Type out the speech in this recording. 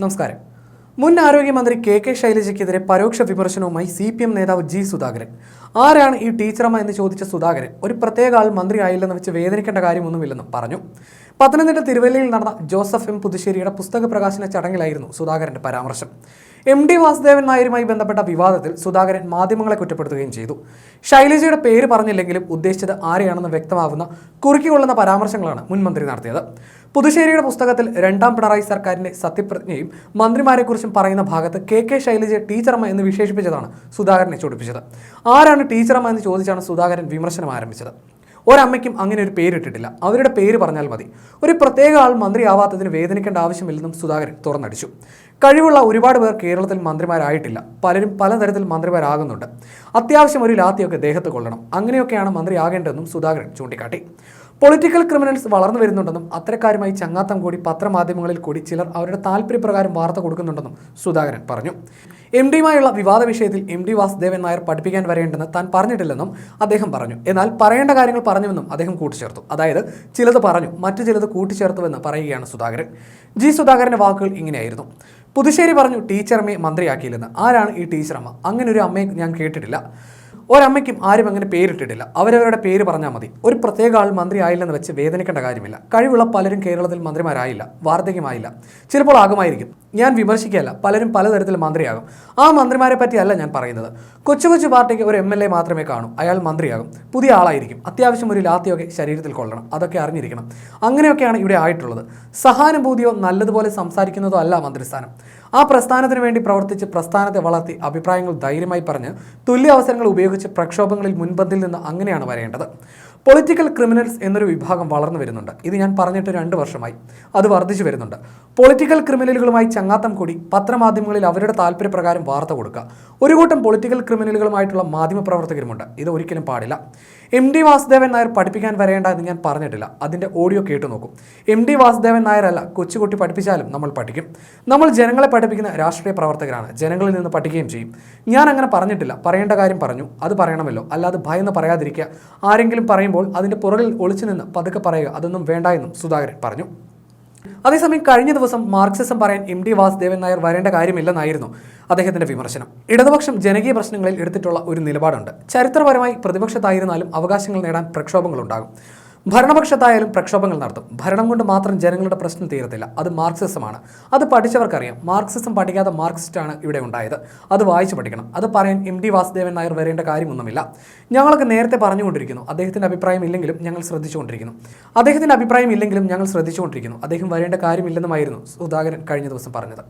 നമസ്കാരം. മുൻ ആരോഗ്യമന്ത്രി കെ കെ ശൈലജയ്ക്കെതിരെ പരോക്ഷ വിമർശനവുമായി സി പി എം നേതാവ് ജി സുധാകരൻ. ആരാണ് ഈ ടീച്ചറമ്മ എന്ന് ചോദിച്ച സുധാകരൻ ഒരു പ്രത്യേക ആൾ മന്ത്രി ആയില്ലെന്ന് വെച്ച് വേദനിക്കേണ്ട കാര്യമൊന്നുമില്ലെന്നും പറഞ്ഞു. പത്തനംതിട്ട തിരുവല്ലയിൽ നടന്ന ജോസഫ് എം പുതുശ്ശേരിയുടെ പുസ്തക പ്രകാശന ചടങ്ങിലായിരുന്നു സുധാകരന്റെ പരാമർശം. എം ഡി വാസുദേവൻ നായരുമായി ബന്ധപ്പെട്ട വിവാദത്തിൽ സുധാകരൻ മാധ്യമങ്ങളെ കുറ്റപ്പെടുത്തുകയും ചെയ്തു. ശൈലജയുടെ പേര് പറഞ്ഞില്ലെങ്കിലും ഉദ്ദേശിച്ചത് ആരെയാണെന്ന് വ്യക്തമാവുന്ന കുറുക്കിക്കൊള്ളുന്ന പരാമർശങ്ങളാണ് മുൻമന്ത്രി നടത്തിയത്. പുതുശ്ശേരിയുടെ പുസ്തകത്തിൽ രണ്ടാം പിണറായി സർക്കാരിന്റെ സത്യപ്രതിജ്ഞയും മന്ത്രിമാരെക്കുറിച്ചും പറയുന്ന ഭാഗത്ത് കെ കെ ശൈലജയെ ടീച്ചറമ്മ എന്ന് വിശേഷിപ്പിച്ചതാണ് സുധാകരനെ ചൊടിപ്പിച്ചത്. ആരാണ് ടീച്ചറമ്മ എന്ന് ചോദിച്ചാണ് സുധാകരൻ വിമർശനം ആരംഭിച്ചത്. ഒരമ്മയ്ക്കും അങ്ങനെ ഒരു പേരിട്ടിട്ടില്ല. അവരുടെ പേര് പറഞ്ഞാൽ മതി. ഒരു പ്രത്യേക ആൾ മന്ത്രിയാവാത്തതിന് വേദനിക്കേണ്ട ആവശ്യമില്ലെന്നും സുധാകരൻ തുറന്നടിച്ചു. കഴിവുള്ള ഒരുപാട് പേർ കേരളത്തിൽ മന്ത്രിമാരായിട്ടില്ല. പലരും പലതരത്തിൽ മന്ത്രിമാരാകുന്നുണ്ട്. അത്യാവശ്യം ഒരു ലാത്തിയൊക്കെ ദേഹത്ത് കൊള്ളണം. അങ്ങനെയൊക്കെയാണ് മന്ത്രിയാകേണ്ടതെന്നും സുധാകരൻ ചൂണ്ടിക്കാട്ടി. പൊളിറ്റിക്കൽ ക്രിമിനൽസ് വളർന്നു വരുന്നുണ്ടെന്നും അത്തരക്കാരുമായി ചങ്ങാത്തം കൂടി പത്രമാധ്യമങ്ങളിൽ കൂടി ചിലർ അവരുടെ താല്പര്യപ്രകാരം വാർത്ത കൊടുക്കുന്നുണ്ടെന്നും സുധാകരൻ പറഞ്ഞു. എം ഡിയുമായുള്ള വിവാദ വിഷയത്തിൽ എം ഡി വാസുദേവൻ നായർ പഠിപ്പിക്കാൻ വരേണ്ടെന്ന് താൻ പറഞ്ഞിട്ടില്ലെന്നും അദ്ദേഹം പറഞ്ഞു. എന്നാൽ പറയേണ്ട കാര്യങ്ങൾ പറഞ്ഞുവെന്നും അദ്ദേഹം കൂട്ടിച്ചേർത്തു. അതായത് ചിലത് പറഞ്ഞു മറ്റു ചിലത് കൂട്ടിച്ചേർത്തുവെന്ന് പറയുകയാണ് സുധാകരൻ. ജി സുധാകരന്റെ വാക്കുകൾ ഇങ്ങനെയായിരുന്നു. പുതുശ്ശേരി പറഞ്ഞു ടീച്ചറമ്മയെ മന്ത്രിയാക്കിയില്ലെന്ന്. ആരാണ് ഈ ടീച്ചറമ്മ? അങ്ങനെ ഒരു അമ്മയെ ഞാൻ കേട്ടിട്ടില്ല. ഒരമ്മയ്ക്കും ആരും അങ്ങനെ പേരിട്ടിട്ടില്ല. അവരവരുടെ പേര് പറഞ്ഞാൽ മതി. ഒരു പ്രത്യേക ആൾ മന്ത്രി ആയില്ലെന്ന് വെച്ച് വേദനിക്കേണ്ട കാര്യമില്ല. കഴിവുള്ള പലരും കേരളത്തിൽ മന്ത്രിമാരായില്ല. വാർദ്ധക്യമായില്ല. ചിലപ്പോൾ ആകുമായിരിക്കും. ഞാൻ വിമർശിക്കുകയല്ല. പലരും പലതരത്തിൽ മന്ത്രിയാകും. ആ മന്ത്രിമാരെ പറ്റിയല്ല ഞാൻ പറയുന്നത്. കൊച്ചു കൊച്ചു പാർട്ടിക്ക് ഒരു എം എൽ എ മാത്രമേ കാണൂ. അയാൾ മന്ത്രിയാകും. പുതിയ ആളായിരിക്കും. അത്യാവശ്യം ഒരു ലാത്തിയൊക്കെ ശരീരത്തിൽ കൊള്ളണം. അതൊക്കെ അറിഞ്ഞിരിക്കണം. അങ്ങനെയൊക്കെയാണ് ഇവിടെ ആയിട്ടുള്ളത്. സഹാനുഭൂതിയോ നല്ലതുപോലെ സംസാരിക്കുന്നതോ അല്ല മന്ത്രിസ്ഥാനം. ആ പ്രസ്ഥാനത്തിന് വേണ്ടി പ്രവർത്തിച്ച് പ്രസ്ഥാനത്തെ വളർത്തി അഭിപ്രായങ്ങൾ ധൈര്യമായി പറഞ്ഞ് തുല്യ അവസരങ്ങൾ ഉപയോഗിച്ച് പ്രക്ഷോഭങ്ങളിൽ മുൻപന്തിൽ നിന്ന് അങ്ങനെയാണ് വരേണ്ടത്. പൊളിറ്റിക്കൽ ക്രിമിനൽസ് എന്നൊരു വിഭാഗം വളർന്നു വരുന്നുണ്ട്. ഇത് ഞാൻ പറഞ്ഞിട്ട് രണ്ട് വർഷമായി. അത് വർദ്ധിച്ചു വരുന്നുണ്ട്. പൊളിറ്റിക്കൽ ക്രിമിനലുകളുമായി ചങ്ങാത്തം കൂടി പത്രമാധ്യമങ്ങളിൽ അവരുടെ താല്പര്യപ്രകാരം വാർത്ത കൊടുക്കുക. ഒരു കൂട്ടം പൊളിറ്റിക്കൽ ക്രിമിനലുകളുമായിട്ടുള്ള മാധ്യമപ്രവർത്തകരുമുണ്ട് ഇത് ഒരിക്കലും പാടില്ല. എം ഡി വാസുദേവൻ നായർ പഠിപ്പിക്കാൻ വരേണ്ട എന്ന് ഞാൻ പറഞ്ഞിട്ടില്ല. അതിന്റെ ഓഡിയോ കേട്ടു നോക്കും. എം ഡി വാസുദേവൻ നായരല്ല കൊച്ചുകുട്ടി പഠിപ്പിച്ചാലും നമ്മൾ പഠിക്കും. നമ്മൾ ജനങ്ങളെ പഠിപ്പിക്കുന്ന രാഷ്ട്രീയ പ്രവർത്തകരാണ്. ജനങ്ങളിൽ നിന്ന് പഠിക്കുകയും ചെയ്യും. ഞാൻ അങ്ങനെ പറഞ്ഞിട്ടില്ല. പറയേണ്ട കാര്യം പറഞ്ഞു. അത് പറയണമല്ലോ. അല്ലാതെ ഭയന്ന് പറയാതിരിക്കുക. ആരെങ്കിലും പറയുമ്പോൾ അതിന്റെ പുറകിൽ ഒളിച്ചു നിന്ന് പതുക്കെ പറയുക. അതൊന്നും വേണ്ട എന്നും സുധാകരൻ പറഞ്ഞു. അതേസമയം കഴിഞ്ഞ ദിവസം മാർക്സിസം പറയാൻ എം ഡി വാസുദേവൻ നായർ വരേണ്ട കാര്യമില്ലെന്നായിരുന്നു അദ്ദേഹത്തിന്റെ വിമർശനം. ഇടതുപക്ഷം ജനകീയ പ്രശ്നങ്ങളിൽ എടുത്തിട്ടുള്ള ഒരു നിലപാടുണ്ട്. ചരിത്രപരമായി പ്രതിപക്ഷത്തായിരുന്നാലും അവകാശങ്ങൾ നേടാൻ പ്രക്ഷോഭങ്ങളുണ്ടാകും. ഭരണപക്ഷത്തായാലും പ്രക്ഷോഭങ്ങൾ നടത്തും. ഭരണം കൊണ്ട് മാത്രം ജനങ്ങളുടെ പ്രശ്നം തീരത്തില്ല. അത് മാർക്സിസമാണ്. അത് പഠിച്ചവർക്കറിയാം. മാർക്സിസം പഠിക്കാത്ത മാർക്സിസ്റ്റാണ് ഇവിടെ ഉണ്ടായത്. അത് വായിച്ചു പഠിക്കണം. അത് പറയാൻ എം ഡി വാസുദേവൻ നായർ വരേണ്ട കാര്യമൊന്നുമില്ല. ഞങ്ങളൊക്കെ നേരത്തെ പറഞ്ഞുകൊണ്ടിരിക്കുന്നു. അദ്ദേഹത്തിന്റെ അഭിപ്രായം ഇല്ലെങ്കിലും ഞങ്ങൾ ശ്രദ്ധിച്ചുകൊണ്ടിരിക്കുന്നു. അദ്ദേഹത്തിന്റെ അഭിപ്രായം ഇല്ലെങ്കിലും ഞങ്ങൾ ശ്രദ്ധിച്ചുകൊണ്ടിരിക്കുന്നു. അദ്ദേഹം വരേണ്ട കാര്യമില്ലെന്നുമായിരുന്നു സുധാകരൻ കഴിഞ്ഞ ദിവസം പറഞ്ഞത്.